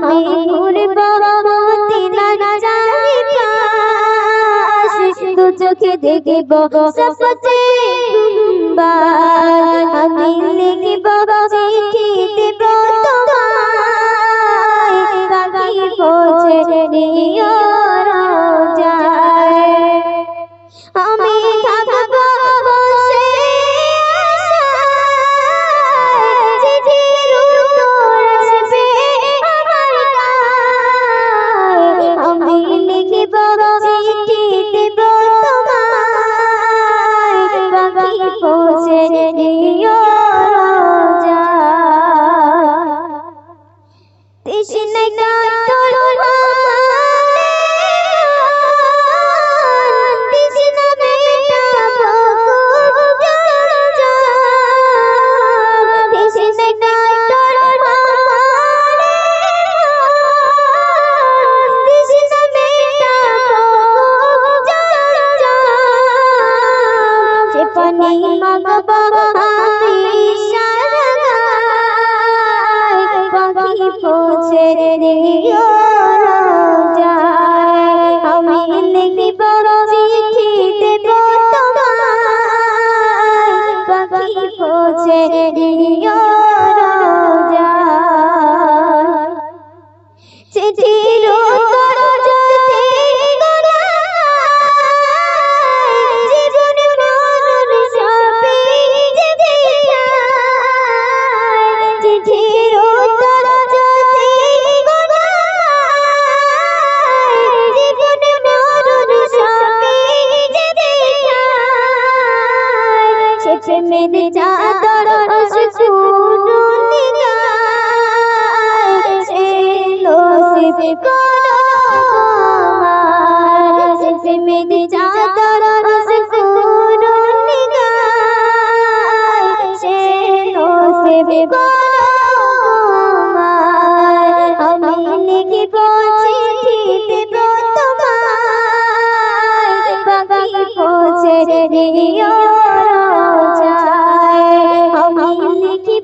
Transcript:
আমি ঘুরব মদিনার চারিপাশ দু চোখে দেখব সবচেয়ে আমি লিখব চিঠি পৌঁছে দিও রোজায়। তৃষ্ণায় গায়, পাখি পৌঁছে দিও রোজায়। আমি লিখিব চিঠি দেব দিও সে প্রেমের চাদর। সে প্রেমের চাদর নিগায়, সে। আমি লিখিব চিঠি দেব তোমায়, পৌঁছে দিও